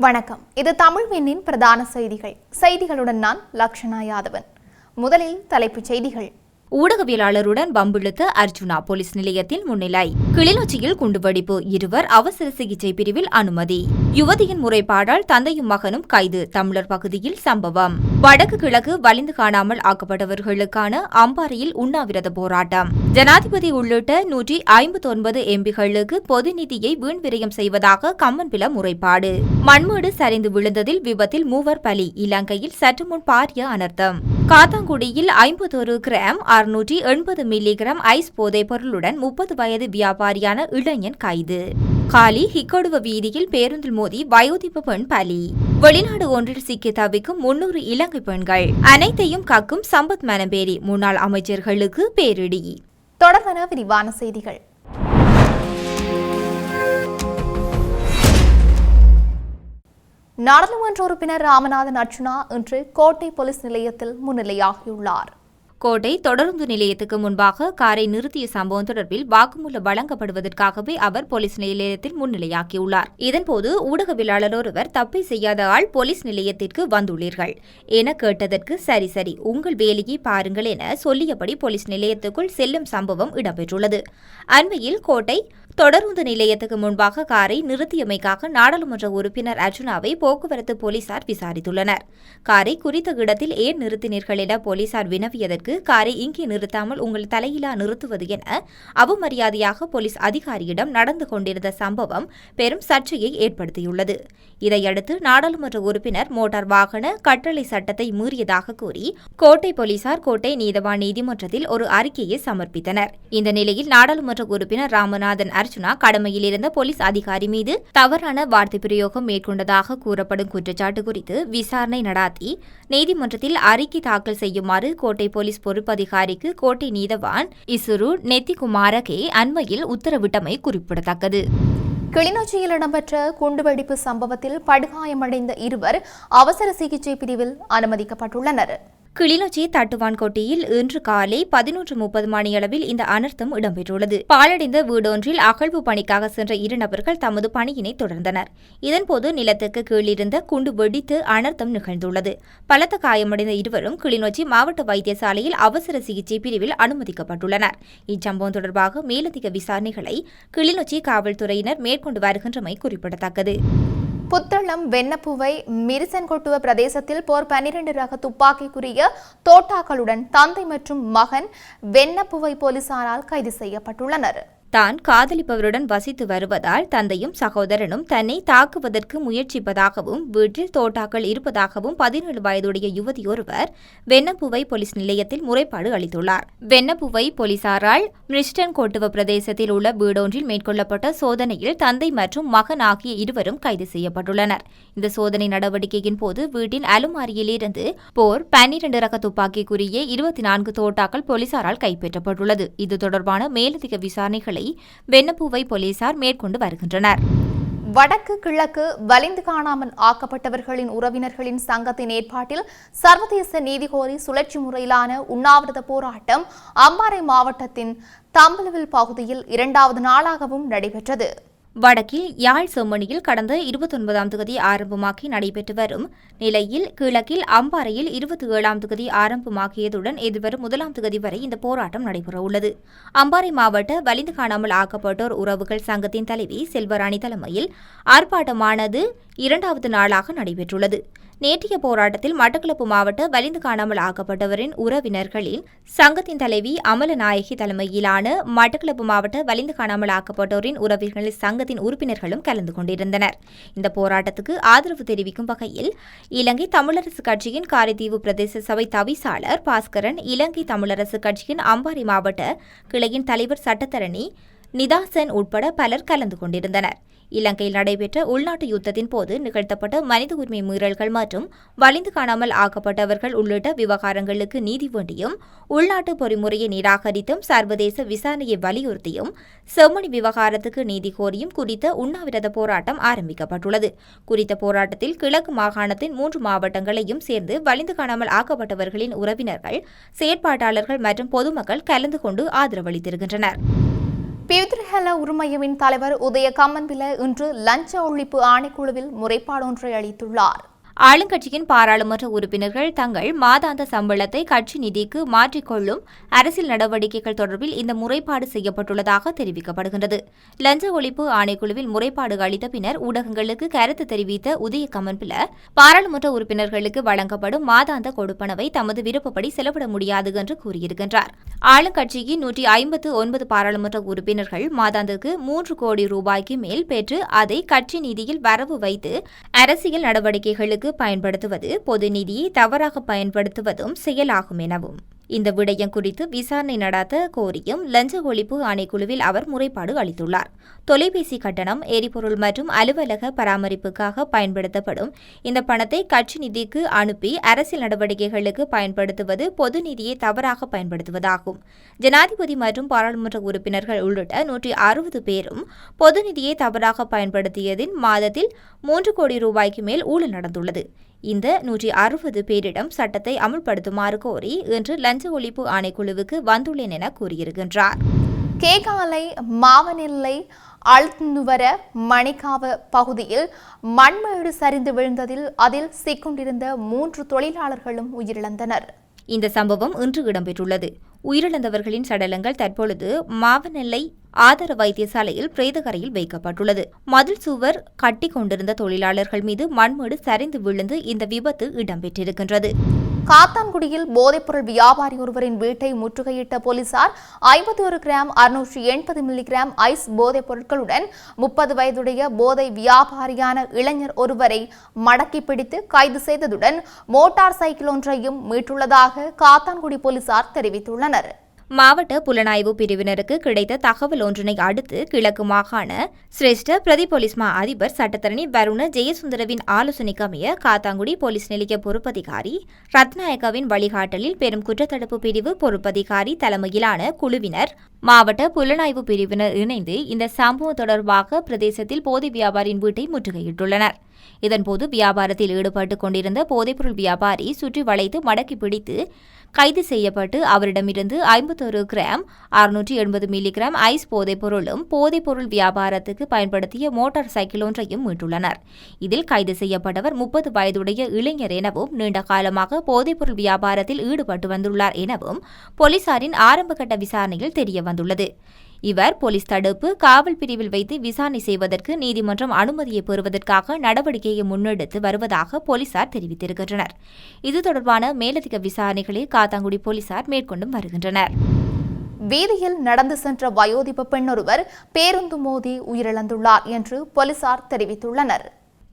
வணக்கம். இது தமிழ் விண்ணின் பிரதான செய்திகள். செய்திகளுடன் நான் லக்ஷனா யாதவன். முதலில் தலைப்புச் செய்திகள். ஊடகவியலாளருடன் பம்பிழுத்த அர்ஜுனா போலீஸ் நிலையத்தில் முன்னிலை. கிளிநொச்சியில் குண்டுவெடிப்பு. இருவர் அவசர சிகிச்சை பிரிவில் அனுமதி. யுவதியின் முறைப்பாடால் தந்தையும் மகனும் கைது. தமிழர் பகுதியில் சம்பவம். வடக்கு கிழக்கு வலிந்து காணாமல் ஆக்கப்பட்டவர்களுக்கான அம்பாறையில் உண்ணாவிரத போராட்டம். ஜனாதிபதி உள்ளிட்ட நூற்றி ஐம்பத்தொன்பது எம்பிகளுக்கு பொது நிதியை வீண் விரயம் செய்வதாக கம்மன்பில முறைப்பாடு. மண்மேடு சரிந்து விழுந்ததில் விபத்தில் மூவர் பலி. இலங்கையில் சற்று முன் பாரிய அனர்த்தம். காத்தாங்குடியில் ஐம்பத்தொரு கிராம் அறுநூற்றி எண்பது மில்லிகிராம் ஐஸ் போதைப் பொருளுடன் முப்பது வயது வியாபாரியான இளைஞன் கைது. காலி ஹிக்கொடுவ வீதியில் பேருந்தில் மோதி வயோதிப பெண் பலி. வெளிநாடு ஒன்றில் சிக்கி தவிக்கும் முன்னூறு இலங்கை பெண்கள். அனைத்தையும் கக்கும் சம்பத் மனம்பேரி முன்னாள் அமைச்சர்களுக்கு பேரிடி. தொடர்பான விரிவான செய்திகள். நாடாளுமன்ற உறுப்பினர் ராமநாதன் அர்ச்சுனா இன்று கோட்டை போலீஸ் நிலையத்தில் முன்னிலையாகியுள்ளார். கோட்டை தொடருந்து நிலையத்துக்கு முன்பாக காரை நிறுத்திய சம்பவம் தொடர்பில் வாக்குமூலம் வழங்கப்படுவதற்காகவே அவர் போலீஸ் நிலையத்தில் முன்னிலையாக்கியுள்ளார் இதன்போது ஊடகவியலாளர் ஒருவர் தப்பை செய்யாத ஆள் போலீஸ் நிலையத்திற்கு வந்துள்ளீர்கள். என கேட்டதற்கு சரி சரி உங்கள் வேலையை பாருங்கள் என சொல்லியபடி போலீஸ் நிலையத்துக்குள் செல்லும் சம்பவம் இடம்பெற்றுள்ளது. அண்மையில் கோட்டை தொடருந்து நிலையத்துக்கு முன்பாக காரை நிறுத்தியமைக்காக நாடாளுமன்ற உறுப்பினர் அர்ஜுனாவை போக்குவரத்து போலீசார் விசாரித்துள்ளனர். காரை குறித்த இடத்தில் ஏன் நிறுத்தினீர்கள் என போலீசார் வினவியதற்கு பிறகு காரை இங்கே நிறுத்தாமல் உங்கள் தலையிலா நிறுத்துவது என அவமரியாதையாக போலீஸ் அதிகாரியிடம் நடந்து கொண்டிருந்த சம்பவம் பெரும் சர்ச்சையை ஏற்படுத்தியுள்ளது. இதையடுத்து நாடாளுமன்ற உறுப்பினர் மோட்டார் வாகன கட்டளை சட்டத்தை மீறியதாக கூறி கோட்டை போலீசார் கோட்டை நீதவான் நீதிமன்றத்தில் ஒரு அறிக்கையை சமர்ப்பித்தனர். இந்த நிலையில் நாடாளுமன்ற உறுப்பினர் ராமநாதன் அர்ஜுனா கடமையில் இருந்த போலீஸ் அதிகாரி மீது தவறான வார்த்தை பிரயோகம் மேற்கொண்டதாக கூறப்படும் குற்றச்சாட்டு குறித்து விசாரணை நடாத்தி நீதிமன்றத்தில் அறிக்கை தாக்கல் செய்யுமாறு கோட்டை போலீஸ் போலீஸ் பொறுப்பதிகாரிக்கு கோட்டை நீதவான் இசுரு நெத்திகுமாரகே அண்மையில் உத்தரவிட்டமை குறிப்பிடத்தக்கது. கிளிநொச்சியில் இடம்பெற்ற குண்டுவெடிப்பு சம்பவத்தில் படுகாயமடைந்த இருவர் அவசர சிகிச்சை பிரிவில் அனுமதிக்கப்பட்டுள்ளனர். கிளிநொச்சி தட்டுவான்கோட்டையில் இன்று காலை பதினொன்று முப்பது மணியளவில் இந்த அனர்த்தம் இடம்பெற்றுள்ளது. பாலடைந்த வீடொன்றில் அகழ்வு பணிக்காக சென்ற இரு நபர்கள் தமது பணியினை தொடர்ந்தனர். இதன்போது நிலத்துக்கு கீழிருந்த குண்டு வெடித்து அனர்த்தம் நிகழ்ந்துள்ளது. பலத்த காயமடைந்த இருவரும் கிளிநொச்சி மாவட்ட வைத்தியசாலையில் அவசர சிகிச்சை பிரிவில் அனுமதிக்கப்பட்டுள்ளனர். இச்சம்பவம் தொடர்பாக மேலதிக விசாரணைகளை கிளிநொச்சி காவல்துறையினர் மேற்கொண்டு வருகின்றமை குறிப்பிடத்தக்கது. புத்தளம் வெண்ணப்புவை மிரிசன்கொட்டுவ பிரதேசத்தில் போர் பனிரெண்டு ரக துப்பாக்கிக்குரிய தோட்டாக்களுடன் தந்தை மற்றும் மகன் வெண்ணப்புவை போலீசாரால் கைது செய்யப்பட்டுள்ளனர். தான் காதலிப்பவருடன் வசித்து வருவதால் தந்தையும் சகோதரனும் தன்னை தாக்குவதற்கு முயற்சிப்பதாகவும் வீட்டில் தோட்டாக்கள் இருப்பதாகவும் பதினேழு வயதுடைய யுவதியொருவர் வெண்ணப்புவை போலீஸ் நிலையத்தில் முறைப்பாடு அளித்துள்ளார். வெண்ணப்புவை போலீசாரால் மிரிஸ்டன் கோட்டுவ பிரதேசத்தில் உள்ள வீடொன்றில் மேற்கொள்ளப்பட்ட சோதனையில் தந்தை மற்றும் மகன் ஆகிய இருவரும் கைது செய்யப்பட்டுள்ளனர். இந்த சோதனை நடவடிக்கையின் போது வீட்டின் அலுமாரியிலிருந்து போர் பன்னிரண்டு ரக துப்பாக்கிக்குரிய இருபத்தி நான்கு தோட்டாக்கள் போலீசாரால் கைப்பற்றப்பட்டுள்ளது. இது தொடர்பான மேலதிக விசாரணைகளை வெண்ணப்பூவை போலீசார் மேற்கொண்டு வருகின்றனர். வடக்கு கிழக்கு வலிந்து காணாமல் ஆக்கப்பட்டவர்களின் உறவினர்களின் சங்கத்தின் ஏற்பாட்டில் சர்வதேச நீதி கோரி சுழற்சி முறையிலான உண்ணாவிரத போராட்டம் அம்பாறை மாவட்டத்தின் தம்பலவில் பகுதியில் இரண்டாவது நாளாகவும் நடைபெற்றது. வடக்கில் யாழ் செம்மணியில் கடந்த இருபத்தொன்பதாம் தேதி ஆரம்பமாகி நடைபெற்று வரும். நிலையில் கிழக்கில் அம்பாறையில் இருபத்தி ஏழாம் தேதி ஆரம்பமாகியதுடன் எதிர்வரும் முதலாம் தேதி வரை இந்த போராட்டம் நடைபெறவுள்ளது. அம்பாறை மாவட்ட வலிந்து காணாமல் ஆக்கப்பட்டோர் உறவுகள் சங்கத்தின் தலைவி செல்வராணி தலைமையில் ஆர்ப்பாட்டமானது இரண்டாவது நாளாக நடைபெற்றுள்ளது. நேற்றைய போராட்டத்தில் மட்டக்களப்பு மாவட்ட வலிந்து காணாமல் ஆக்கப்பட்டவரின் உறவினர்களின் சங்கத்தின் தலைவி அமலநாயகி தலைமையிலான மட்டக்களப்பு மாவட்ட வலிந்து காணாமல் ஆக்கப்பட்டோரின் உறவினர்கள் சங்கத்தின் உறுப்பினர்களும் கலந்து கொண்டிருந்தனர். இந்த போராட்டத்துக்கு ஆதரவு தெரிவிக்கும் வகையில் இலங்கை தமிழரசு கட்சியின் காரைதீவு பிரதேச சபை தவிசாளர் பாஸ்கரன் இலங்கை தமிழரசு கட்சியின் அம்பாறை மாவட்ட கிளையின் தலைவர் சட்டத்தரணி நிதாசன் உட்பட பலர் கலந்து கொண்டிருந்தனர். இலங்கையில் நடைபெற்ற உள்நாட்டு யுத்தத்தின் போது நிகழ்த்தப்பட்ட மனித உரிமை மீறல்கள் மற்றும் வலிந்து காணாமல் ஆக்கப்பட்டவர்கள் உள்ளிட்ட விவகாரங்களுக்கு நீதி வேண்டியும் உள்நாட்டு பொறிமுறையை நிராகரித்தும் சர்வதேச விசாரணையை வலியுறுத்தியும் செம்மணி விவகாரத்துக்கு நீதி கோரியும் குறித்த உண்ணாவிரத போராட்டம் ஆரம்பிக்கப்பட்டுள்ளது. குறித்த போராட்டத்தில் கிழக்கு மாகாணத்தின் மூன்று மாவட்டங்களையும் சேர்ந்து வலிந்து காணாமல் ஆக்கப்பட்டவர்களின் உறவினர்கள் செயற்பாட்டாளர்கள் மற்றும் பொதுமக்கள் கலந்து கொண்டு ஆதரவளித்திருக்கின்றனர். பிவித்ரஹல உரிமையவின் தலைவர் உதய கம்மன்பில இன்று லஞ்ச ஒழிப்பு ஆணைக்குழுவில் முறைப்பாடொன்றை அளித்துள்ளார். ஆளுங்கட்சியின் பாராளுமன்ற உறுப்பினர்கள் தங்கள் மாதாந்த சம்பளத்தை கட்சி நிதிக்கு மாற்றிக்கொள்ளும் அரசியல் நடவடிக்கைகள் தொடர்பில் இந்த முறைப்பாடு செய்யப்பட்டுள்ளதாக தெரிவிக்கப்படுகின்றது. லஞ்ச ஒழிப்பு ஆணைக்குழுவில் முறைப்பாடு அளித்த பின்னர் ஊடகங்களுக்கு கருத்து தெரிவித்த உதய கமன்பில பாராளுமன்ற உறுப்பினர்களுக்கு வழங்கப்படும் மாதாந்த கொடுப்பனவை தமது விருப்பப்படி செலவிட முடியாது என்று கூறியிருக்கின்றார். ஆளுங்கட்சியின் நூற்றி ஐம்பத்து ஒன்பது பாராளுமன்ற உறுப்பினர்கள் மாதாந்திற்கு மூன்று கோடி ரூபாய்க்கு மேல் பெற்று அதை கட்சி நிதியில் வரவு வைத்து அரசியல் நடவடிக்கைகளுக்கு பயன்படுத்துவது பொது நிதியை தவறாக பயன்படுத்துவதும் செயலாகும் எனவும். இந்த விடயம் குறித்து விசாரணை நடாத்த கோரியும் லஞ்ச ஒழிப்பு ஆணைக்குழுவில் அவர் முறைப்பாடு அளித்துள்ளார். தொலைபேசி கட்டணம் எரிபொருள் மற்றும் அலுவலக பராமரிப்புக்காக பயன்படுத்தப்படும். இந்த பணத்தை கட்சி நிதிக்கு அனுப்பி அரசியல் நடவடிக்கைகளுக்கு பயன்படுத்துவது பொது நிதியை தவறாக பயன்படுத்துவதாகும். ஜனாதிபதி மற்றும் பாராளுமன்ற உறுப்பினர்கள் உள்ளிட்ட நூற்றி அறுபது பேரும் பொது நிதியை தவறாக பயன்படுத்தியதின் மாதத்தில் மூன்று கோடி ரூபாய்க்கு மேல் ஊழல் நடந்துள்ளது. இந்த நூற்றி அறுபது பேரிடம் சட்டத்தை அமுல்படுத்துமாறு கோரி இன்று லஞ்ச ஒழிப்பு ஆணைக்குழுவுக்கு வந்துள்ளேன் என கூறியிருக்கின்றார். கேகாலை மாவனெல்லை அழுத்துவர மணிக்காவ பகுதியில் மண்மேடு சரிந்து விழுந்ததில் அதில் சிக்கொண்டிருந்த மூன்று தொழிலாளர்களும் உயிரிழந்தனர். இந்த சம்பவம் இன்று இடம்பெற்றுள்ளது. உயிரிழந்தவர்களின் சடலங்கள் தற்பொழுது மாவனெல்லை ஆதார வைத்தியசாலையில் பிரேதகரையில் வைக்கப்பட்டுள்ளது. மதில் சுவர் கட்டி கொண்டிருந்த தொழிலாளர்கள் மீது மண்மேடு சரிந்து விழுந்து இந்த விபத்து இடம்பெற்றிருக்கின்றது. காத்தான்குடியில் போதைப்பொருள் வியாபாரி ஒருவரின் வீட்டை முற்றுகையிட்ட போலீசார் ஐம்பத்தி ஒரு கிராம் அறுநூற்றி எண்பது மில்லிகிராம் ஐஸ் போதைப் பொருட்களுடன் முப்பது வயதுடைய போதை வியாபாரியான இளைஞர் ஒருவரை மடக்கி பிடித்து கைது செய்ததுடன் மோட்டார் சைக்கிள் ஒன்றையும் மீட்டுள்ளதாக காத்தான்குடி போலீசார் தெரிவித்துள்ளனர். மாவட்ட புலனாய்வு பிரிவினருக்கு கிடைத்த தகவல் ஒன்றினை அடுத்து கிழக்கு மாகாண சிரேஷ்ட பிரதி போலீஸ் மா அதிபர் சட்டத்தரணி வருண ஜெயசுந்தரவின் ஆலோசனைக்கு அமைய காத்தாங்குடி போலீஸ் நிலைய பொறுப்பதிகாரி ரத்நாயகாவின் வழிகாட்டலில் பெரும் குற்றத்தடுப்பு பிரிவு பொறுப்பதிகாரி தலைமையிலான குழுவினர். மாவட்ட புலனாய்வு பிரிவினர் இணைந்து இந்த சம்பவம் தொடர்பாக பிரதேசத்தில் போதை வியாபாரியின் வீட்டை முற்றுகையிட்டுள்ளனர். இதன்போது வியாபாரத்தில் ஈடுபட்டுக் கொண்டிருந்த போதைப்பொருள் வியாபாரி சுற்றி வளைத்து மடக்கி பிடித்து கைது செய்யப்பட்டு அவரிடமிருந்து ஐம்பத்தொரு கிராம் அறுநூற்றி எண்பது மில்லிகிராம் ஐஸ் போதைப்பொருளும் போதைப்பொருள் வியாபாரத்துக்கு பயன்படுத்திய மோட்டார் சைக்கிள் ஒன்றையும் மீட்டுள்ளனர். இதில் கைது செய்யப்பட்டவர் முப்பது வயதுடைய இளைஞர் எனவும் நீண்ட காலமாக போதைப்பொருள் வியாபாரத்தில் ஈடுபட்டு வந்துள்ளார் எனவும் போலீசாரின் ஆரம்பகட்ட விசாரணையில் தெரிய வந்துள்ளது இவர் போலீஸ் தடுப்பு காவல் பிரிவில் வைத்து விசாரணை செய்வதற்கு நீதிமன்றம் அனுமதியை பெறுவதற்காக நடவடிக்கையை முன்னெடுத்து வருவதாக போலீசார் தெரிவித்திருக்கின்றனர். இது தொடர்பான மேலதிக விசாரணைகளை காத்தாங்குடி போலீசார் மேற்கொண்டும் வருகின்றனர். வீதியில் நடந்து சென்ற வயோதிப பெண்ணொருவர் பேருந்து மோதி உயிரிழந்துள்ளார் என்று போலீசார் தெரிவித்துள்ளனர்.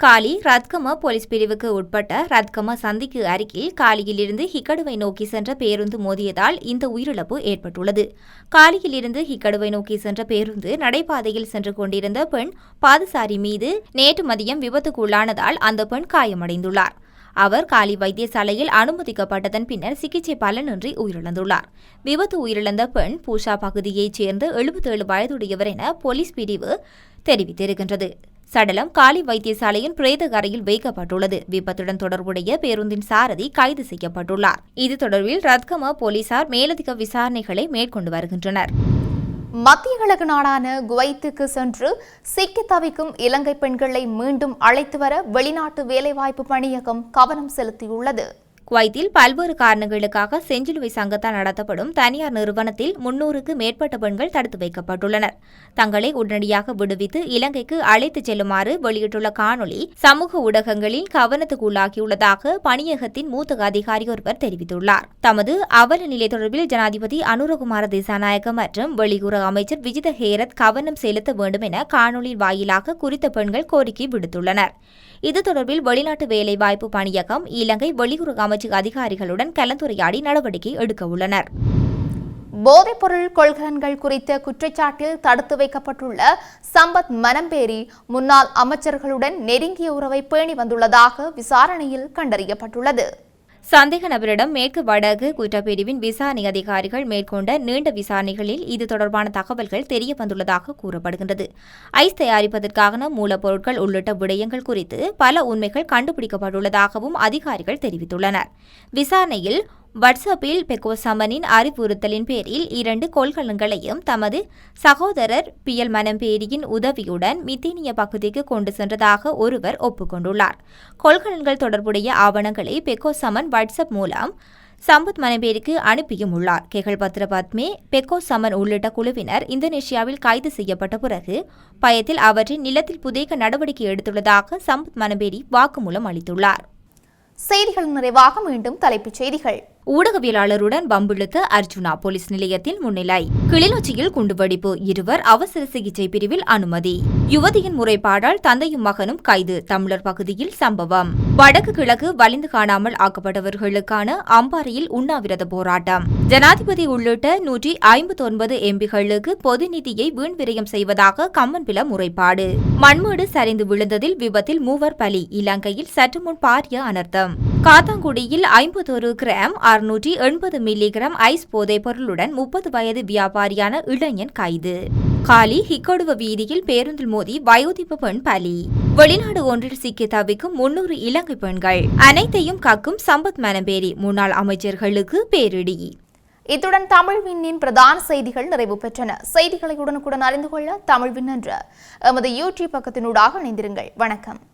காலி ரத்கம போலீஸ் பிரிவுக்கு உட்பட்ட ரத்கம சந்திக்கு அருகில் காலியிலிருந்து ஹிக்கடுவை நோக்கி சென்ற பேருந்து மோதியதால் இந்த உயிரிழப்பு ஏற்பட்டுள்ளது. காலியிலிருந்து ஹிக்கடுவை நோக்கி சென்ற பேருந்து நடைபாதையில் சென்று கொண்டிருந்த பெண் பாதசாரி மீது நேற்று மதியம் விபத்துக்குள்ளானதால் அந்த பெண் காயமடைந்துள்ளார். அவர் காலி வைத்தியசாலையில் அனுமதிக்கப்பட்டதன் பின்னர் சிகிச்சை பலனின்றி உயிரிழந்துள்ளார். விபத்து உயிரிழந்த பெண் பூஷா பகுதியைச் சேர்ந்த எழுபத்தேழு வயதுடையவர் என போலீஸ் பிரிவு தெரிவித்திருக்கின்றது. சடலம் காலி வைத்தியசாலையின் பிரேத அறையில் வைக்கப்பட்டுள்ளது. விபத்துடன் தொடர்புடைய பேருந்தின் சாரதி கைது செய்யப்பட்டுள்ளார். இது தொடர்பில் ரத்கம போலீசார் மேலதிக விசாரணைகளை மேற்கொண்டு வருகின்றனர். மத்திய கிழக்கு நாடான குவைத்துக்கு சென்று சிக்கி தவிக்கும் இலங்கை பெண்களை மீண்டும் அழைத்து வர வெளிநாட்டு வேலைவாய்ப்பு பணியகம் கவனம் செலுத்தியுள்ளது. குவைத்தில் பல்வேறு காரணங்களுக்காக செஞ்சிலுவை சங்கத்தால் நடத்தப்படும் தனியார் நிறுவனத்தில் முன்னூறுக்கு மேற்பட்ட பெண்கள் தடுத்து வைக்கப்பட்டுள்ளனர். தங்களை உடனடியாக விடுவித்து இலங்கைக்கு அழைத்துச் செல்லுமாறு வெளியிட்டுள்ள காணொளி சமூக ஊடகங்களில் கவனத்துக்குள்ளாகியுள்ளதாக பணியகத்தின் மூத்த அதிகாரி ஒருவர் தெரிவித்துள்ளார். தமது அவல நிலை தொடர்பில் ஜனாதிபதி அனுரகுமார திசாநாயக்க மற்றும் வெளியுறவு அமைச்சர் விஜித ஹேரத் கவனம் செலுத்த வேண்டும் என காணொலி வாயிலாக குறித்த பெண்கள் கோரிக்கை விடுத்துள்ளனர். இது தொடர்பில் வெளிநாட்டு வேலைவாய்ப்பு பணியகம் இலங்கை வெளியுறவு அமைச்சு அதிகாரிகளுடன் கலந்துரையாடி நடவடிக்கை எடுக்க உள்ளனர். போதைப்பொருள் கொள்கலன்கள் குறித்த குற்றச்சாட்டில் தடுத்து வைக்கப்பட்டுள்ள சம்பத் மனம்பேரி முன்னாள் அமைச்சர்களுடன் நெருங்கிய உறவை பேணி வந்துள்ளதாக விசாரணையில் கண்டறியப்பட்டுள்ளது. சந்தேக நபரிடம் மேற்கு வடக்கு குற்றப்பிரிவின் விசாரணை அதிகாரிகள் மேற்கொண்ட நீண்ட விசாரணைகளில் இது தொடர்பான தகவல்கள் தெரிய வந்துள்ளதாக கூறப்படுகின்றது. ஐஸ் தயாரிப்பதற்கான மூலப்பொருட்கள் உள்ளிட்ட விடயங்கள் குறித்து பல உண்மைகள் கண்டுபிடிக்கப்பட்டுள்ளதாகவும் அதிகாரிகள் தெரிவித்துள்ளனர். விசாரணையில் வாட்ஸ்அப்பில் பெக்கோசமனின் அறிவுறுத்தலின் பேரில் இரண்டு கொள்கலன்களையும் தமது சகோதரர் பியல் மனம்பேரியின் உதவியுடன் மித்தேனிய பகுதிக்கு கொண்டு சென்றதாக ஒருவர் ஒப்புக்கொண்டுள்ளார். கொள்கலன்கள் தொடர்புடைய ஆவணங்களை பெக்கோசமன் வாட்ஸ்அப் மூலம் சம்பத் மனபேருக்கு அனுப்பியும் உள்ளார். கெகல் பத்ர பத்மே பெக்கோ சமன் உள்ளிட்ட குழுவினர் இந்தோனேஷியாவில் கைது செய்யப்பட்ட பிறகு பயத்தில் அவற்றின் நிலத்தில் புதைக்க நடவடிக்கை எடுத்துள்ளதாக சம்பத் மனபேரி வாக்குமூலம் அளித்துள்ளார். செய்திகள் நிறைவாக மீண்டும் தலைப்புச் செய்திகள். ஊடகவியலாளருடன் பம்பிழுத்த அர்ஜுனா போலீஸ் நிலையத்தில் முன்னிலை. கிளிநொச்சியில் குண்டுவெடிப்பு. இருவர் அவசர சிகிச்சை பிரிவில் அனுமதி. யுவதியின் முறைப்பாடால் தந்தையும் மகனும் கைது. தமிழர் பகுதியில் சம்பவம். வடக்கு கிழக்கு வலிந்து காணாமல் ஆக்கப்பட்டவர்களுக்கான அம்பாறையில் உண்ணாவிரத போராட்டம். ஜனாதிபதி உள்ளிட்ட நூற்றி ஐம்பத்தி ஒன்பது எம்பிகளுக்கு பொது நிதியை வீண் விரயம் செய்வதாக கம்மன்பில முறைப்பாடு. மண்மேடு சரிந்து விழுந்ததில் விபத்தில் மூவர் பலி. இலங்கையில் சற்று முன் பாரிய அனர்த்தம். காத்தாங்குடியில் ஐம்பத்தொரு கிராம் அறுநூற்றி எண்பது மில்லிகிராம் ஐஸ் போதைப் பொருளுடன் முப்பது வயது வியாபாரியான இளைஞன் கைது. காலி ஹிக்கொடுவ வீதியில் பேருந்தில் மோதி வயோதிப பெண் பலி. வெளிநாடு ஒன்றில் சிக்கி தவிக்கும் முன்னூறு இலங்கை பெண்கள். அனைத்தையும் கக்கும் சம்பத் மனம்பேரி முன்னாள் அமைச்சர்களுக்கு பேரிடி. இத்துடன் தமிழ் விண்ணின் பிரதான செய்திகள் நிறைவு பெற்றன. செய்திகளை உடனுக்குடன் அறிந்து கொள்ள தமிழ் விண் என்ற எமது யூடியூப் பக்கத்தினூடாக இணைந்திருங்கள். வணக்கம்.